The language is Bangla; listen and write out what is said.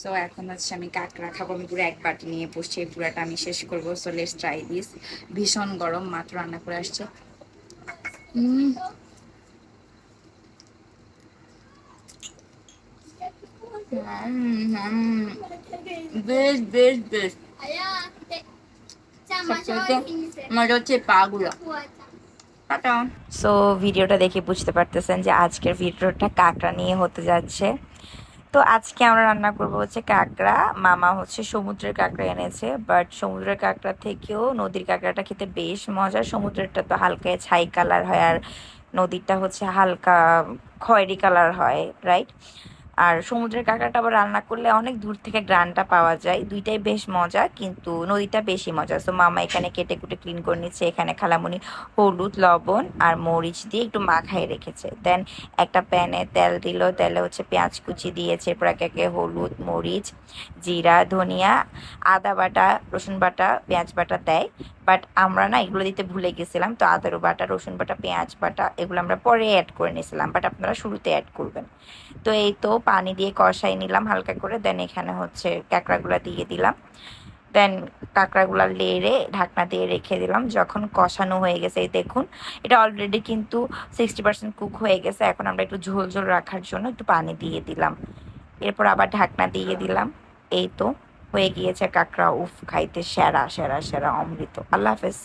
সো এখন হচ্ছে আমি কাঁকড়া খাব। আমি পুরো এক বাটি নিয়ে বসছি। এই পুরাটা আমি শেষ করব। সো লেটস ট্রাই দিস ভীষণ গরম। মাত্র রান্না করে আসছে। হচ্ছে সো ভিডিওটা দেখে বুঝতে পারতেছেন যে আজকের ভিডিওটা কাঁকড়া নিয়ে হতে যাচ্ছে। তো আজকে আমরা রান্না করব হচ্ছে কাঁকড়া। মামা হচ্ছে সমুদ্রের কাঁকড়া এনেছে বাট সমুদ্রের কাঁকড়া থেকেও নদীর কাঁকড়াটা খেতে বেশ মজা সমুদ্রেরটা তো হালকা ছাই কালার হয় আর নদীরটা হচ্ছে হালকা খয়েরি কালার হয় রাইট আর সমুদ্রের কাঁকড়াটা আবার রান্না করলে অনেক দূর থেকে গ্রানটা পাওয়া যায়। দুইটাই বেশ মজা, কিন্তু নদীটা বেশি মজা। সো মামা এখানে কেটে কুটে ক্লিন করে নিচ্ছে। এখানে খালামুনি হলুদ, লবণ আর মরিচ দিয়ে একটু মাখাই রেখেছে। দেন একটা প্যানে তেল দিল। তেলে হচ্ছে পেঁয়াজ কুচি দিয়েছে এরপর একে একে হলুদ, মরিচ, জিরা, ধনিয়া, আদা বাটা, রসুন বাটা, পেঁয়াজ বাটা দেয়। বাট আমরা না এগুলো দিতে ভুলে গেছিলাম। তো আদারও বাটা, রসুন বাটা, পেঁয়াজ বাটা এগুলো আমরা পরে অ্যাড করে নিয়েছিলাম বাট আপনারা শুরুতে অ্যাড করবেন। তো এই তো পানি দিয়ে কষাই নিলাম হালকা করে দেন এখানে হচ্ছে কাঁকড়াগুলো দিয়ে দিলাম। দেন কাঁকড়াগুলো লেড়ে ঢাকনা দিয়ে রেখে দিলাম, যখন কষানো হয়ে গেছে, এই দেখুন, এটা অলরেডি কিন্তু সিক্সটি পার্সেন্ট কুক হয়ে গেছে, এখন আমরা একটু ঝোল ঝোল রাখার জন্য একটু পানি দিয়ে দিলাম। এরপর আবার ঢাকনা দিয়ে দিলাম, এই তো। হয়ে গিয়েছে কাঁকড়া উফ খাইতে সেরা সেরা সেরা অমৃত। আল্লাহ হাফেজ।